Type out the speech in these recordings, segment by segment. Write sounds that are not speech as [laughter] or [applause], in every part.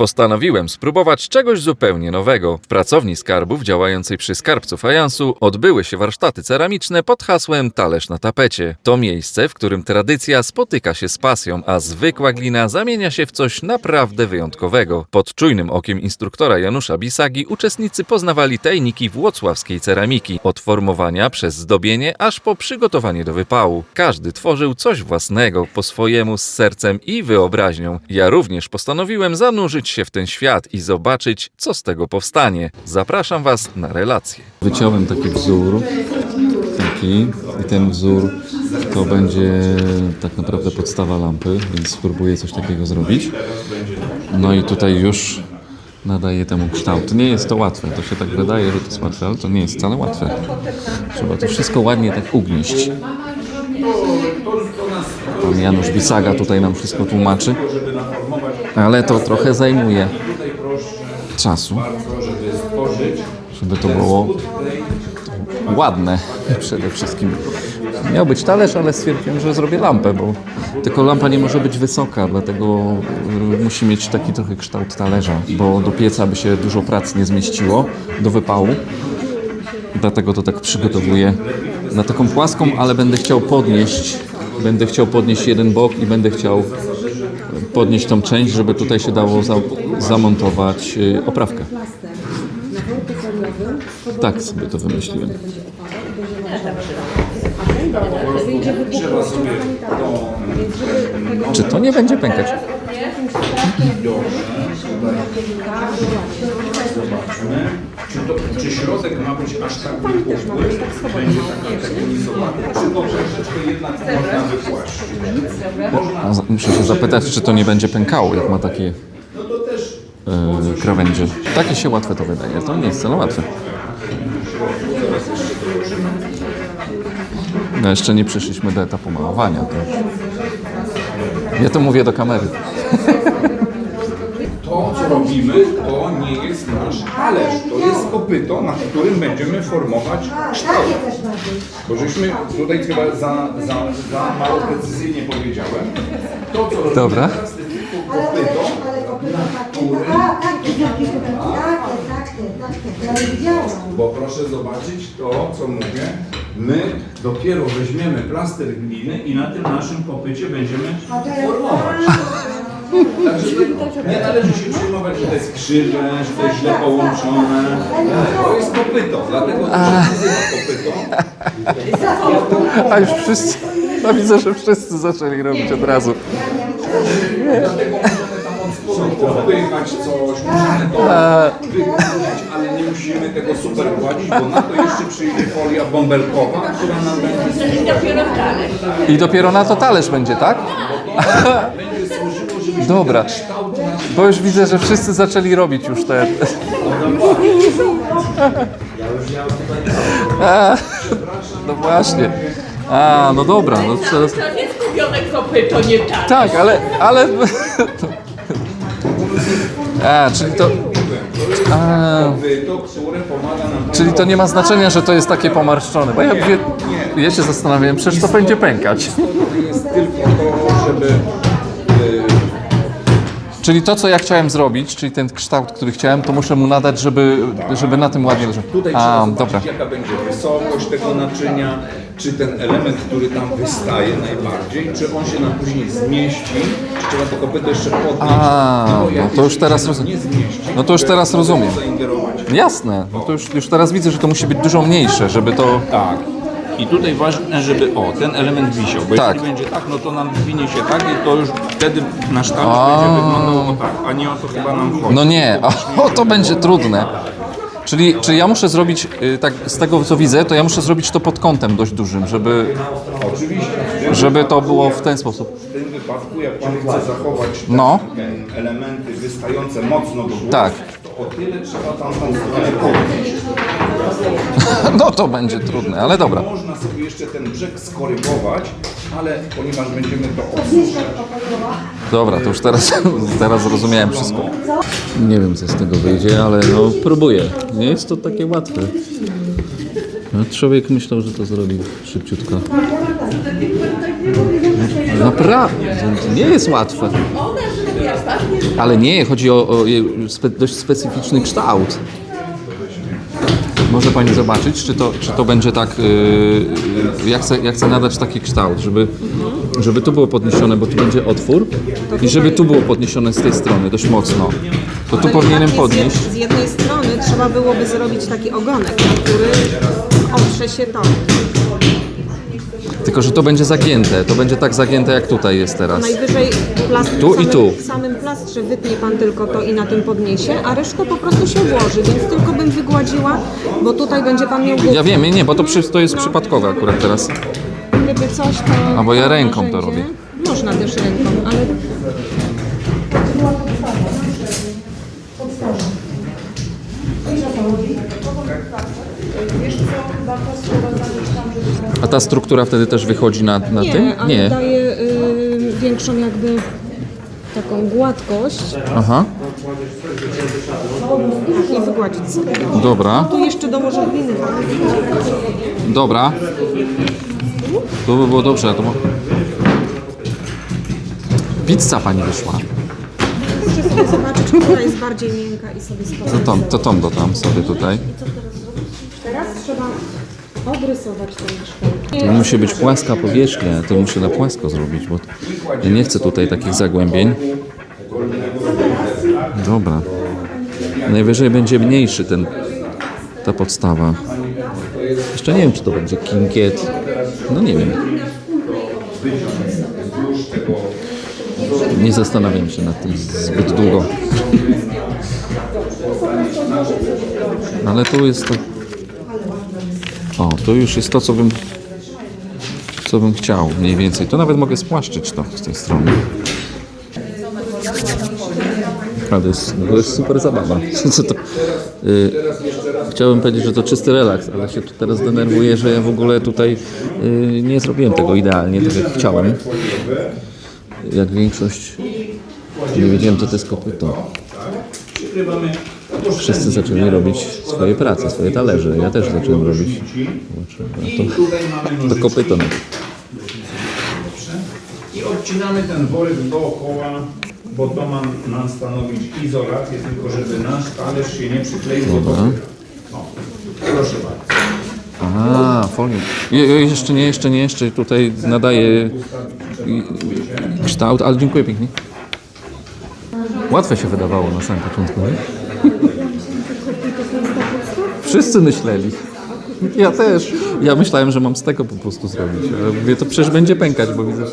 Postanowiłem spróbować czegoś zupełnie nowego. W pracowni skarbów działającej przy skarbcu fajansu odbyły się warsztaty ceramiczne pod hasłem Talerz na tapecie. To miejsce, w którym tradycja spotyka się z pasją, a zwykła glina zamienia się w coś naprawdę wyjątkowego. Pod czujnym okiem instruktora Janusza Bisagi uczestnicy poznawali tajniki włocławskiej ceramiki, od formowania przez zdobienie aż po przygotowanie do wypału. Każdy tworzył coś własnego, po swojemu z sercem i wyobraźnią. Ja również postanowiłem zanurzyć się w ten świat i zobaczyć, co z tego powstanie. Zapraszam Was na relację. Wyciąłem taki wzór, taki i ten wzór to będzie tak naprawdę podstawa lampy, więc spróbuję coś takiego zrobić. No i tutaj już nadaje temu kształt. Nie jest to łatwe, to się tak wydaje, że to jest łatwe, ale to nie jest wcale łatwe. Trzeba to wszystko ładnie tak ugnieść. Pan Janusz Bisaga tutaj nam wszystko tłumaczy, ale to trochę zajmuje czasu, żeby to było ładne przede wszystkim. Miał być talerz, ale stwierdziłem, że zrobię lampę, bo tylko lampa nie może być wysoka, dlatego y, musi mieć taki trochę kształt talerza, bo do pieca by się dużo pracy nie zmieściło, do wypału. Dlatego to tak przygotowuję na taką płaską, ale będę chciał podnieść, będę chciał podnieść jeden bok i będę chciał podnieść tą część, żeby tutaj się dało za, zamontować y, oprawkę. Tak sobie to wymyśliłem. Czy to nie będzie pękać? Czy, to, czy środek ma być aż tak wypukły? Będzie taka teknizowana? Czy to troszeczkę jednak można wypłaszczyć? A za- Muszę się zapytać, czy to nie będzie pękało, jak ma takie e, krawędzie. Takie się łatwe to wydaje. To nie jest wcale łatwe. No jeszcze nie przyszliśmy do etapu malowania. To... Ja to mówię do kamery. [laughs] To, co robimy, to nie jest nasz talerz. To jest kopyto, na którym będziemy formować kształt. Bo żeśmy tutaj chyba za, za, za mało precyzyjnie powiedziałem. To, co robimy Dobra. teraz, to jest tylko kopyto, na którym A, takie wielkie kopyty, takie, takie, takie, ja widziałam. Bo proszę zobaczyć to, co mówię. My dopiero weźmiemy plaster gliny i na tym naszym kopycie będziemy formować. Także to nie należy się przejmować, że to jest krzywe, że to jest źle połączone. To jest kopyto, dlatego to się nazywa kopyto. A już wszyscy, no widzę, że wszyscy zaczęli robić od razu. Dlatego możemy tam od spodu popychać coś, możemy to wygładzać, ale nie musimy tego super gładzić, bo na to jeszcze przyjdzie folia bąbelkowa, która nam będzie dopiero talerz. I dopiero na to talerz będzie, tak? Dobra. Bo już widzę, że wszyscy zaczęli robić już te... [laughs] A, No właśnie. A, no dobra, no teraz... Nie. Tak, ale, ale... A, czyli to... A, czyli to nie ma znaczenia, że to jest takie pomarszczone, bo ja, ja się zastanawiałem, przecież to będzie pękać. Jest tylko to, żeby Czyli to, co ja chciałem zrobić, czyli ten kształt, który chciałem, to muszę mu nadać, żeby, żeby na tym ładnie leżał. Tutaj A, trzeba zobaczyć, dobra. jaka będzie wysokość tego naczynia, czy ten element, który tam wystaje najbardziej, czy on się nam później zmieści, czy trzeba to kopyto jeszcze podnieść. A, bo jak no to już jeżeli teraz się rozumiem. nie zmieści, No to już teraz rozumiem. zaingerować. Jasne, no to już, już teraz widzę, że to musi być dużo mniejsze, żeby to... Tak. I tutaj ważne, żeby o, ten element wisiał, bo Tak. jeśli będzie tak, no to nam winie się tak i to już wtedy nasz talerz A. będzie wyglądał tak, a nie o to chyba nam chodzi. No nie, o, to będzie trudne. Czyli, czy ja muszę zrobić, y, tak z tego co widzę, to ja muszę zrobić to pod kątem dość dużym, żeby, Oczywiście, żeby to było w ten sposób. w tym wypadku, jak Pan chce zachować te, No. elementy wystające mocno do góry, Tak. to o tyle trzeba tam tą stronę podnieść. [laughs] No to będzie trudne, ale dobra. Można sobie jeszcze ten brzeg skorygować, ale ponieważ będziemy to odsuszać, Dobra, to już teraz, [laughs] teraz zrozumiałem wszystko. Nie wiem, co z tego wyjdzie, ale no próbuję. Nie jest to takie łatwe. No, człowiek myślał, że to zrobi szybciutko. Naprawdę, to nie jest łatwe. Ale nie, chodzi o, o dość specyficzny kształt. Może Pani zobaczyć, czy to, czy to będzie tak, yy, ja, chcę, ja chcę nadać taki kształt, żeby, żeby tu było podniesione, bo tu będzie otwór i żeby tu było podniesione z tej strony dość mocno. To tu powinienem Delikatnie podnieść. Z, z jednej strony trzeba byłoby zrobić taki ogonek, który oprze się to. Tylko, że to będzie zagięte, to będzie tak zagięte jak tutaj jest teraz. Najwyżej plast- Tu w i samym, tu. W samym plastrze wytnie pan tylko to i na tym podniesie, a reszta po prostu się włoży, więc tylko bym wygładziła, bo tutaj będzie pan miał Ja wiem, nie, bo to, przy, to jest przypadkowe akurat teraz. Gdyby coś to... A bo ja ręką to narzędzie- robię. Można też ręką, ale A ta struktura wtedy też wychodzi na, na nie, tym? ale daje y, większą jakby taką gładkość Aha, i wygładzić sobie. dobra, Tu jeszcze dołożę gliny. dobra. To by było dobrze, a to... mo- Pizza pani wyszła. Muszę sobie zobaczyć, która jest bardziej miękka i sobie To sprawdzić. tom, to tom dodam sobie tutaj. Teraz trzeba odrysować musi być płaska powierzchnia, to muszę na płasko zrobić, bo nie chcę tutaj takich zagłębień. Dobra. Najwyżej będzie mniejszy ten, ta podstawa. Jeszcze nie wiem, czy to będzie kinkiet. No nie wiem. Nie zastanawiam się nad tym zbyt długo. Ale tu jest to... O, to już jest to, co bym co bym chciał mniej więcej. To nawet mogę spłaszczyć to z tej strony. To jest, to jest super zabawa. [laughs] Co to, y, chciałbym powiedzieć, że to czysty relaks, ale się tu teraz denerwuję, że ja w ogóle tutaj y, nie zrobiłem tego idealnie, tak jak chciałem. Jak większość nie wiedziałem, co to jest kopyto. Przykrywamy Wszyscy zaczęli robić swoje prace, swoje talerze. Ja też zacząłem robić. To, to kopyto. I odcinamy ten worek dookoła, bo to ma nam stanowić izolację, tylko żeby nasz talerz się nie przykleił do Dobra. proszę bardzo. A, folię. Je, je, jeszcze nie, jeszcze nie, jeszcze tutaj nadaje kształt, ale dziękuję pięknie. Łatwe się wydawało na samym początku, nie? Wszyscy myśleli. Ja też. Ja myślałem, że mam z tego po prostu zrobić. Ale mówię, to przecież będzie pękać, bo widzę.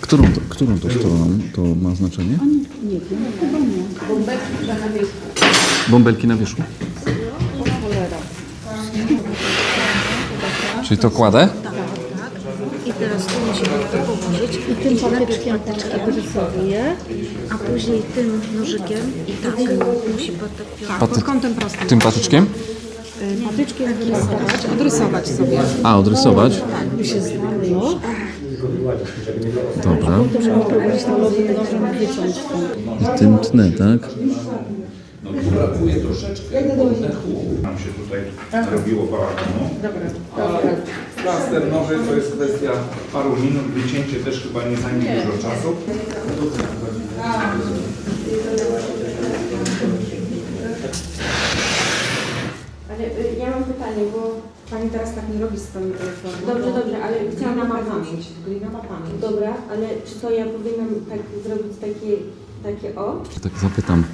Którą to, którą to stroną to ma znaczenie? Nie wiem, chyba nie. Bąbelki na wierzchu? Czyli to kładę? I teraz tu położyć i tym patyczkiem patyczki wyrysowuję, a później tym nożykiem i tak musi pod tak Tak, Paty- pod kątem prostym. Tym patyczkiem? Y, Patyczkiem wyrysować, odrysować sobie. A, odrysować? Dobra. I tym tnę, tak? Brakuje troszeczkę oddechu. Nam się tutaj robiło bałaganu. Plaster nowy to jest kwestia paru minut, wycięcie też chyba nie zajmie dużo czasu. Ale y, ja mam pytanie, bo Pani teraz tak nie robi z tą y, formą. Dobrze, dobrze, ale Glina chciałam ma powiedzieć- pamięć, glina ma pamięć. Dobra, ale czy to ja powinnam tak zrobić takie, takie o? Tak zapytam.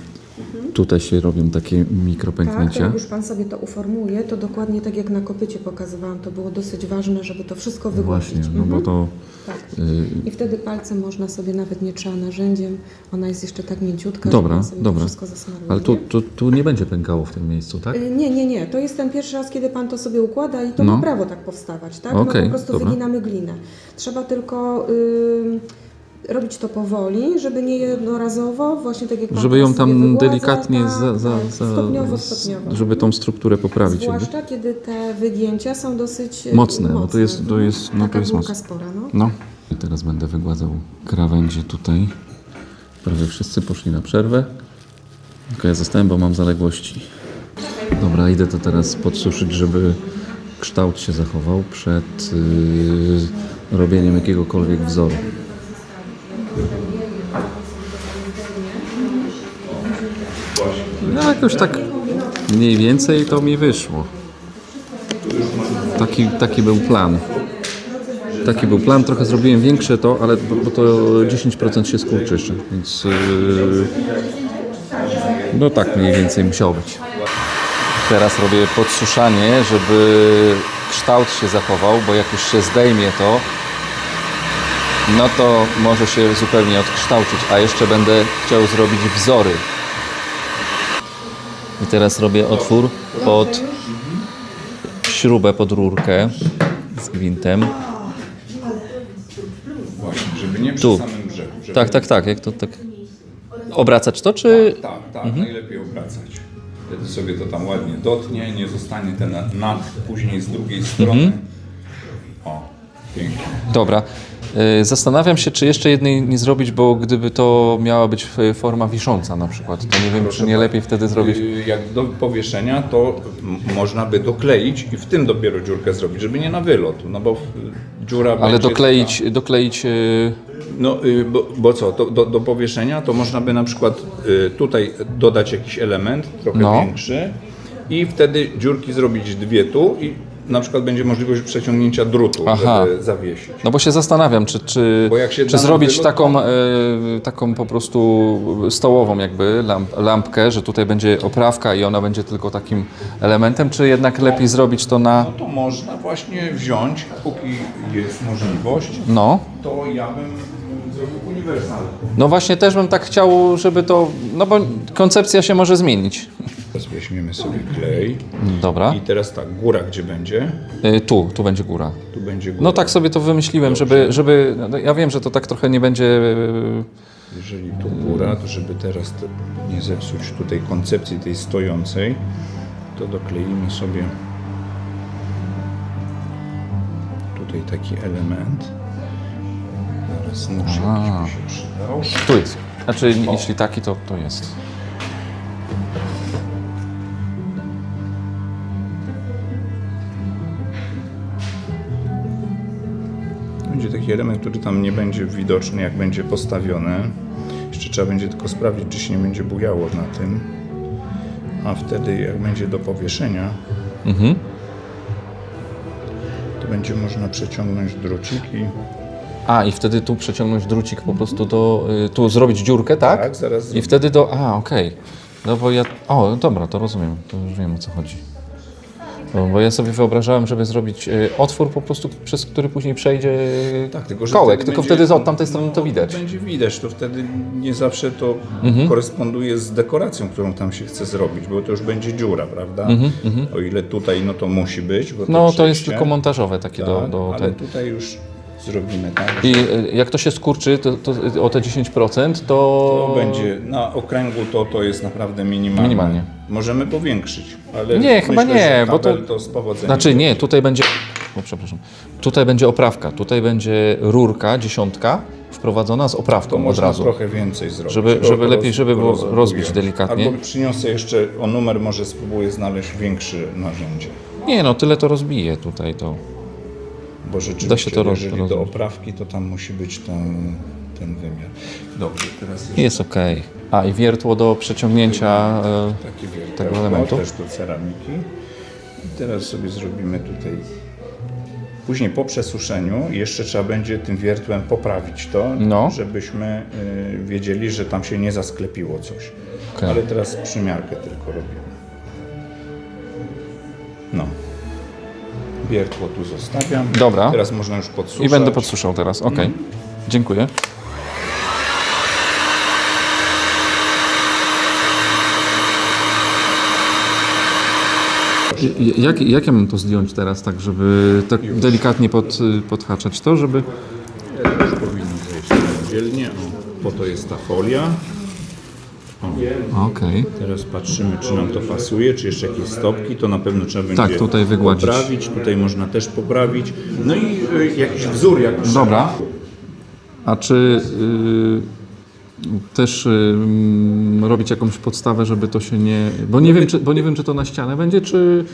Tutaj się robią takie Tak, mikropęknięcia. jak już Pan sobie to uformuje, to dokładnie tak jak na kopycie pokazywałam, to było dosyć ważne, żeby to wszystko wygłosić. Właśnie, no bo Mhm. to Tak. y, I wtedy palcem można sobie, nawet nie trzeba narzędziem, ona jest jeszcze tak mięciutka, Dobra, sobie dobra. to wszystko zasmaruje. Ale tu, tu, tu nie będzie pękało w tym miejscu, tak? Y, Nie, nie, nie. To jest ten pierwszy raz, kiedy Pan to sobie układa i to No. ma prawo tak powstawać, tak? Okej, no po prostu dobra. wyginamy glinę. Trzeba tylko y, robić to powoli, żeby nie jednorazowo, właśnie tak jak Żeby ją tam wygładza, delikatnie tak, za, za, tak, za, stopniowo, stopniowo. żeby tą strukturę poprawić. jakby. Zwłaszcza kiedy te wygięcia są dosyć y, Mocne, no to jest- to jest- no to Taka jest bułka mocne. spora, no. No. I teraz będę wygładzał krawędzie tutaj. Prawie wszyscy poszli na przerwę. Tylko ja zostałem, bo mam zaległości. Dobra, idę to teraz podsuszyć, żeby kształt się zachował przed y, robieniem jakiegokolwiek wzoru. No jakoś tak mniej więcej to mi wyszło. Taki, taki był plan. Taki był plan, trochę zrobiłem większe to, ale bo, bo to 10% się skurczy jeszcze, więc yy, no tak mniej więcej musiało być. Teraz robię podsuszanie, żeby kształt się zachował, bo jak już się zdejmie to, no to może się zupełnie odkształcić, a jeszcze będę chciał zrobić wzory. I teraz robię otwór pod śrubę pod rurkę z gwintem. Właśnie, żeby nie przy Tu. samym brzegu. Żeby... Tak, tak, tak. Jak to tak. Obracać to, czy. Tak, tak, najlepiej obracać. Wtedy sobie to tam ładnie dotnie, nie zostanie ten nad później z drugiej strony. O, pięknie. Dobra. Y, Zastanawiam się, czy jeszcze jednej nie zrobić, bo gdyby to miała być y, forma wisząca na przykład, to nie wiem, czy nie lepiej wtedy zrobić. Y, Jak do powieszenia, to można by dokleić i w tym dopiero dziurkę zrobić, żeby nie na wylot, no bo dziura Ale dokleić, dokleić. No, bo, bo co, to, do, do powieszenia to można by na przykład tutaj dodać jakiś element trochę No. większy i wtedy dziurki zrobić dwie tu i na przykład będzie możliwość przeciągnięcia drutu, Aha. żeby zawiesić. No bo się zastanawiam, czy, czy, Bo jak się czy zrobić wylot, taką, y, taką po prostu stołową jakby lamp, lampkę, że tutaj będzie oprawka i ona będzie tylko takim elementem, czy jednak lepiej zrobić to na. No to można właśnie wziąć, póki jest możliwość, No. to ja bym zrobił uniwersal. No właśnie też bym tak chciał, żeby to. No bo koncepcja się może zmienić. Teraz weźmiemy sobie klej Dobra. i teraz tak, góra gdzie będzie? Y, tu, tu będzie góra. Tu będzie góra. No tak sobie to wymyśliłem, żeby, żeby. No ja wiem, że to tak trochę nie będzie. y, Jeżeli tu góra, to żeby teraz te, nie zepsuć tutaj koncepcji tej stojącej, to dokleimy sobie tutaj taki element. Zaraz nóż A. jakiś by się przydał. Tu jest. Znaczy, jeśli taki, to, to jest. Będzie taki element, który tam nie będzie widoczny, jak będzie postawiony. Jeszcze trzeba będzie tylko sprawdzić, czy się nie będzie bujało na tym. A wtedy, jak będzie do powieszenia, Mhm. to będzie można przeciągnąć drucik i A, i wtedy tu przeciągnąć drucik po prostu do. y, Tu zrobić dziurkę, tak? Tak, zaraz I zrobię. wtedy do. A, okej. No bo ja. O, dobra, to rozumiem. To już wiem o co chodzi. No, bo ja sobie wyobrażałem, żeby zrobić y, otwór po prostu, przez który później przejdzie y, Tak, tylko, kołek, tylko będzie- wtedy od tamtej strony to widać. Będzie widać, to wtedy nie zawsze to Mhm. koresponduje z dekoracją, którą tam się chce zrobić, bo to już będzie dziura, prawda? O ile tutaj, no to musi być. Bo Mhm, No to jest przejście, tylko montażowe takie do, tak, do ale ten. tutaj już zrobimy tak, I y, jak to się skurczy to, to, o te 10%, to. to będzie na okręgu to, to jest naprawdę minimalne. Minimalnie. Możemy powiększyć, ale Nie, chyba myślę, nie, że bo to- to z powodzeniem. Znaczy nie, tutaj będzie. O, przepraszam. Tutaj będzie oprawka, tutaj będzie rurka, dziesiątka wprowadzona z to oprawką od można razu. trochę więcej zrobić. Żeby- żeby lepiej, żeby było rozbić delikatnie. Albo przyniosę jeszcze o numer, może spróbuję znaleźć większe narzędzie. Nie no, tyle to rozbije tutaj to. Bo rzeczywiście, Da się to jeżeli do oprawki, to tam musi być ten, ten wymiar. Dobrze, teraz jeszcze Jest ok. A i wiertło do przeciągnięcia. e, tego elementu? też do ceramiki. I teraz sobie zrobimy tutaj... Później po przesuszeniu jeszcze trzeba będzie tym wiertłem poprawić to, No. żebyśmy y, wiedzieli, że tam się nie zasklepiło coś. Okej. Ale teraz przymiarkę tylko robimy. Wiertło tu zostawiam. Dobra. Teraz można już podsuszać. I będę podsuszał teraz. Ok. Dziękuję. Jak, jak ja mam to zdjąć teraz, tak żeby tak delikatnie pod, podhaczać to, żeby... Już powinno zejść samodzielnie. O, po to jest ta folia. Okej. Teraz patrzymy, czy nam to pasuje, czy jeszcze jakieś stopki, to na pewno trzeba będzie Tak, tutaj wygładzić. poprawić, tutaj można też poprawić. No i y, jakiś wzór, jak Dobra. A czy też ym, robić jakąś podstawę, żeby to się nie... Bo nie wiem, czy, bo nie wiem, czy to na ścianę będzie, czy...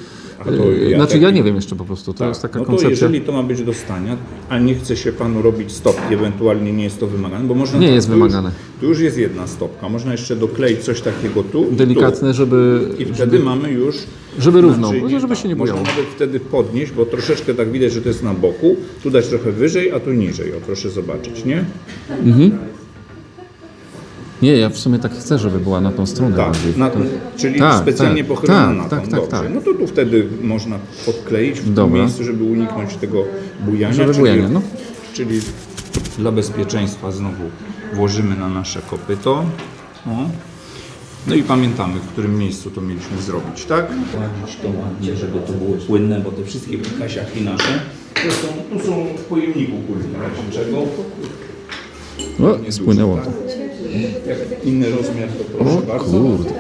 A to y, ja znaczy tak- ja nie wiem jeszcze po prostu, to Tak, jest taka no to koncepcja. jeżeli to ma być do stania, a nie chce się Panu robić stopki, ewentualnie nie jest to wymagane, bo można... Nie jest tu już- wymagane. Tu już jest jedna stopka, można jeszcze dokleić coś takiego tu i Delikatne, żeby... tu. I wtedy mamy już... Żeby równo, naczynie, żeby się nie Można bujało. nawet wtedy podnieść, bo troszeczkę tak widać, że to jest na boku, tu dać trochę wyżej, a tu niżej, o proszę zobaczyć, nie? Nie, ja w sumie tak chcę, żeby była na tą stronę Tak, bardziej. na, czyli Tak, specjalnie tak, pochylona tak, na tą. tak, tak, Dobrze. tak. No to tu wtedy można podkleić w tym Dobra. miejscu, żeby uniknąć tego bujania. Żeby czyli, bujania, no. czyli dla bezpieczeństwa znowu włożymy na nasze kopyto. O. No i pamiętamy, w którym miejscu to mieliśmy zrobić, tak? Kładzić to ładnie, żeby to było płynne, bo te wszystkie kasiaki nasze to są, tu są w pojemniku kulturalniczego. O, spłynęło to. Inny rozmiar to proszę O bardzo. kurde.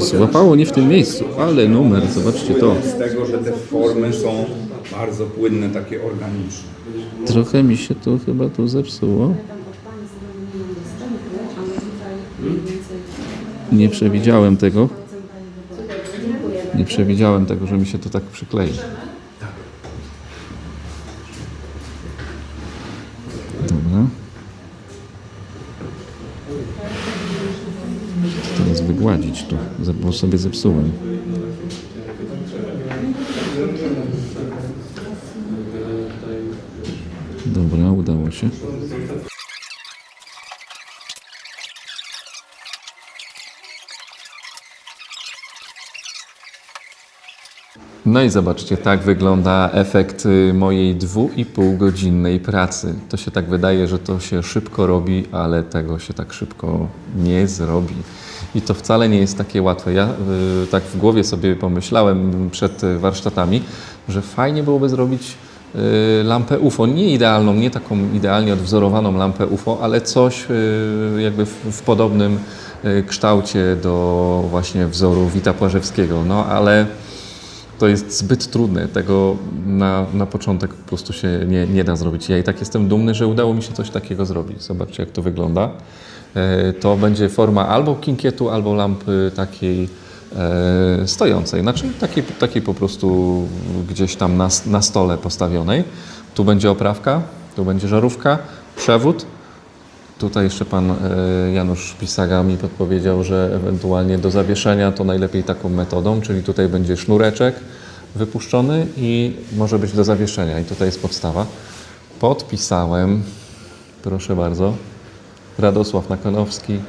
Złapało nie w tym miejscu, ale numer, zobaczcie to. Z tego, że te formy są bardzo płynne, takie organiczne. Trochę mi się to chyba tu zepsuło. Nie przewidziałem tego. Nie przewidziałem tego, że mi się to tak przyklei. Teraz wygładzić bo sobie zepsułem. Dobra, udało się. No i zobaczcie, tak wygląda efekt y, mojej dwu i pół godzinnej pracy. To się tak wydaje, że to się szybko robi, ale tego się tak szybko nie zrobi. I to wcale nie jest takie łatwe. Ja y, tak w głowie sobie pomyślałem przed y, warsztatami, że fajnie byłoby zrobić y, lampę UFO. Nie idealną, nie taką idealnie odwzorowaną lampę UFO, ale coś y, jakby w, w podobnym y, kształcie do właśnie wzoru Wita Płażewskiego. No ale to jest zbyt trudne. Tego na, na początek po prostu się nie, nie da zrobić. Ja i tak jestem dumny, że udało mi się coś takiego zrobić. Zobaczcie, jak to wygląda. E, To będzie forma albo kinkietu, albo lampy takiej e, stojącej, znaczy takiej, takiej po prostu gdzieś tam na, na stole postawionej. Tu będzie oprawka, tu będzie żarówka, przewód, Tutaj jeszcze pan e, Janusz Pisaga mi podpowiedział, że ewentualnie do zawieszenia to najlepiej taką metodą, czyli tutaj będzie sznureczek wypuszczony i może być do zawieszenia. I tutaj jest podstawa. Podpisałem, proszę bardzo, Radosław Nakonowski,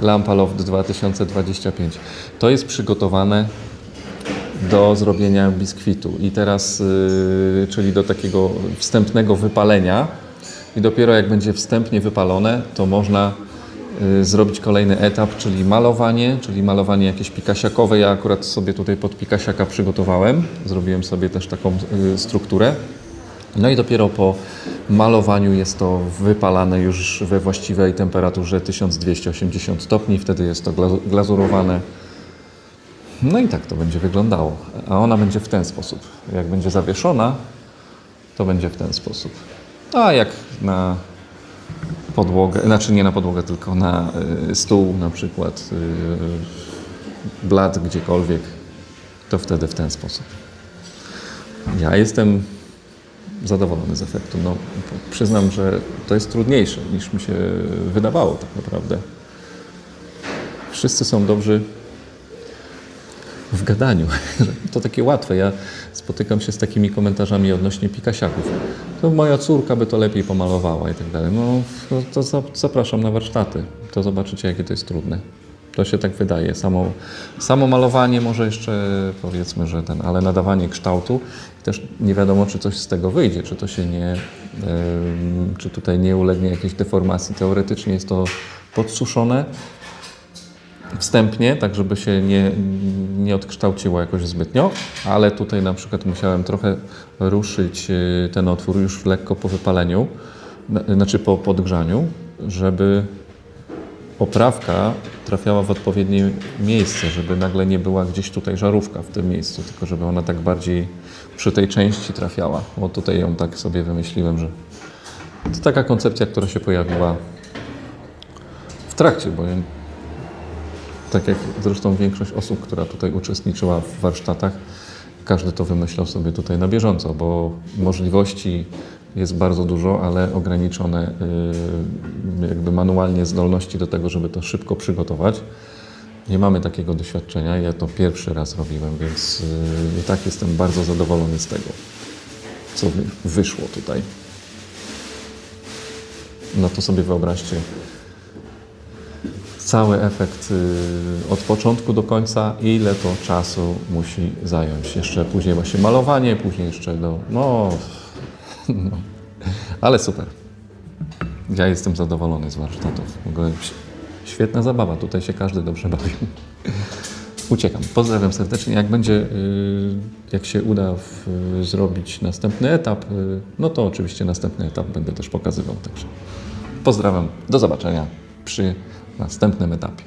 Lampa Loft 2025. To jest przygotowane do zrobienia biskwitu i teraz, yy, czyli do takiego wstępnego wypalenia i dopiero jak będzie wstępnie wypalone, to można y, zrobić kolejny etap, czyli malowanie, czyli malowanie jakieś pikasiakowe. Ja akurat sobie tutaj pod pikasiaka przygotowałem, zrobiłem sobie też taką y, strukturę. No i dopiero po malowaniu jest to wypalane już we właściwej temperaturze 1280 stopni, wtedy jest to gla- glazurowane. No i tak to będzie wyglądało. A ona będzie w ten sposób. Jak będzie zawieszona, to będzie w ten sposób. A jak na podłogę, znaczy nie na podłogę, tylko na y, stół na przykład, y, blat gdziekolwiek, to wtedy w ten sposób. Ja jestem zadowolony z efektu. No, przyznam, że to jest trudniejsze niż mi się wydawało tak naprawdę. Wszyscy są dobrzy w gadaniu. [laughs] To takie łatwe. Ja spotykam się z takimi komentarzami odnośnie pikasiaków. To moja córka by to lepiej pomalowała i tak dalej. No to, to za- zapraszam na warsztaty. To zobaczycie, jakie to jest trudne. To się tak wydaje. Samo, samo malowanie może jeszcze powiedzmy, że ten, ale nadawanie kształtu też nie wiadomo, czy coś z tego wyjdzie, czy to się nie, czy tutaj nie ulegnie jakiejś deformacji. Teoretycznie jest to podsuszone, wstępnie, tak żeby się nie, nie odkształciło jakoś zbytnio, ale tutaj na przykład musiałem trochę ruszyć y, ten otwór już lekko po wypaleniu, znaczy po podgrzaniu, żeby oprawka trafiała w odpowiednie miejsce, żeby nagle nie była gdzieś tutaj żarówka w tym miejscu, tylko żeby ona tak bardziej przy tej części trafiała. Bo tutaj ją tak sobie wymyśliłem, że to taka koncepcja, która się pojawiła w trakcie, bo tak jak zresztą większość osób, która tutaj uczestniczyła w warsztatach, każdy to wymyślał sobie tutaj na bieżąco, bo możliwości jest bardzo dużo, ale ograniczone y, jakby manualnie zdolności do tego, żeby to szybko przygotować. Nie mamy takiego doświadczenia, ja to pierwszy raz robiłem, więc y, i tak jestem bardzo zadowolony z tego, co wy- wyszło tutaj. No to sobie wyobraźcie, cały efekt y, od początku do końca, ile to czasu musi zająć. Jeszcze później właśnie malowanie, później jeszcze do, no, [laughs] no, ale super. Ja jestem zadowolony z warsztatów. Świetna zabawa, tutaj się każdy dobrze bawił. [laughs] Uciekam. Pozdrawiam serdecznie. Jak będzie, y, jak się uda w, zrobić następny etap, y, no to oczywiście następny etap będę też pokazywał. Także pozdrawiam. Do zobaczenia przy następnym etapie.